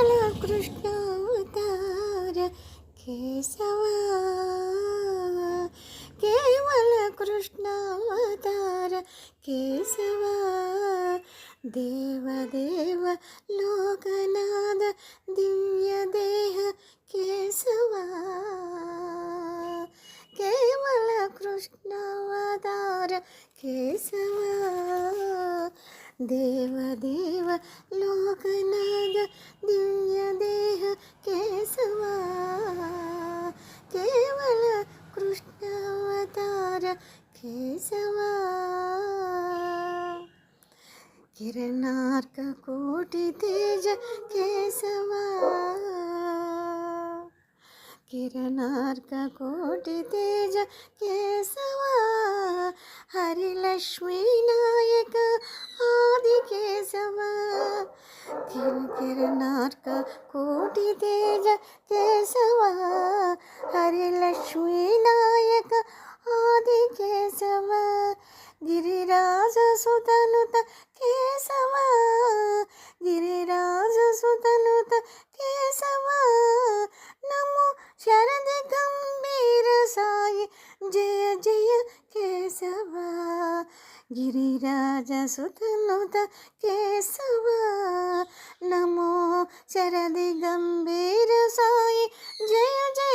కేవల కృష్ణావతార కేశవ కేవల కృష్ణ అవతార కేశవ దేవదేవ లోకనాథ దివ్య దేహ కేశవ. देव देव, लोकनाद, दिव्य देह केसवा केवल कृष्ण अवतार केसवा किरणार्क, कोटि तेज केसवा किरणार्क, कोटि तेज केसवा हरिलक्ष्मी नायक सुतनुत नमो शरद गंभीर साई, जय जय केशवा गिरिराज सुतनुत केशवा नमो शरद गंभीर साई, जय जय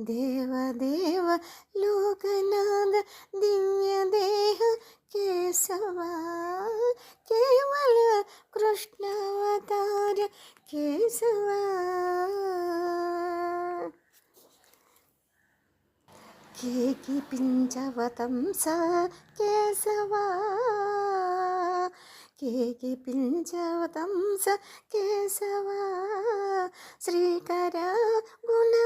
దేవదేవ లోకనాథ దివ్య దేహ కేశవా కేవల కృష్ణావతార కేశవ. కేకి పించవతం సా కేశవా. కేకి పించవతం స కేశవా. శ్రీకర గుణ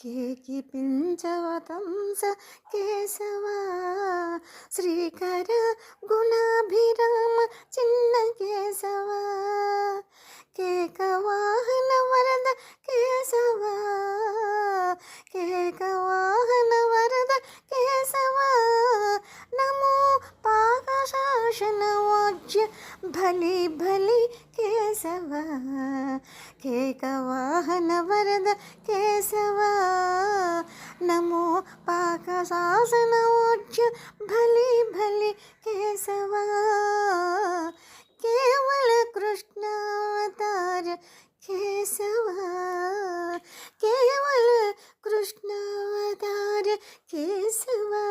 కేకి పించవతం స కేశవా శ్రీకర గుణాభిరామ చిన్న भली भली केसवा के कवाहन वरद केसवा नमो पाकशासन ओज्य भली भली केसवा केवल कृष्ण केसवा केवल कृष्णावतार केसवा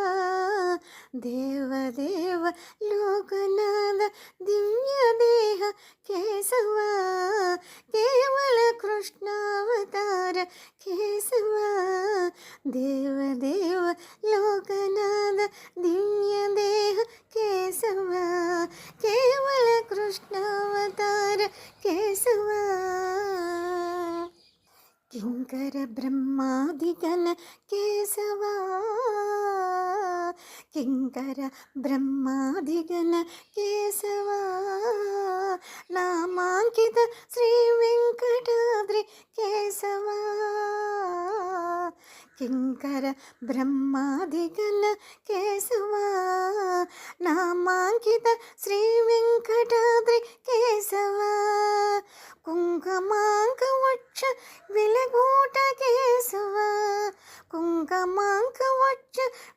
देव देव लोकनाद, दिव्य देह केसवा केवल कृष्णावतार केसवा देव देव लोकनाद, दिव्य देह केसवा केवल कृष्णावतार केसवा కింకర బ్రహ్మాదిగణ కేశవా. కింకర బ్రహ్మాదిగణ కేశవా. నామాంకిత శ్రీ వెంకటాద్రి కేశవా. కింకర బ్రహ్మాదిగణ కేశవా. నామాంకిత శ్రీ వెంకటాద్రి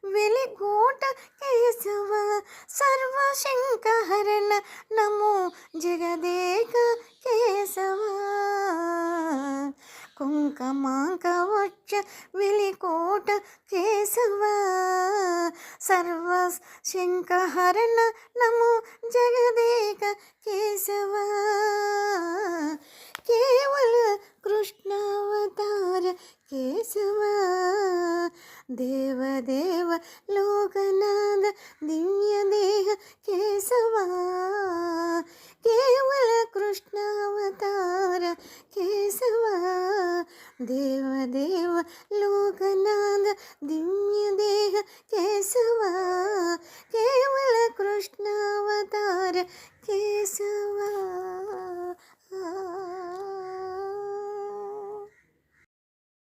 వెలిగూట కేశవ సర్వశంకహరణ నమో జగదేక కేశవ. కుంకుమాంక వక్ష వెలికోట కేశవ సర్వ శంకహరణ నమో జగదేక కేశవ. కేవల కృష్ణావతార కేశవా. దేవదేవ లోకనాథ దివ్య దేహ కేశవా కేవల కృష్ణావతార కేశవా దేవదేవ లోకనాథ దివ్య దేహ కేశవా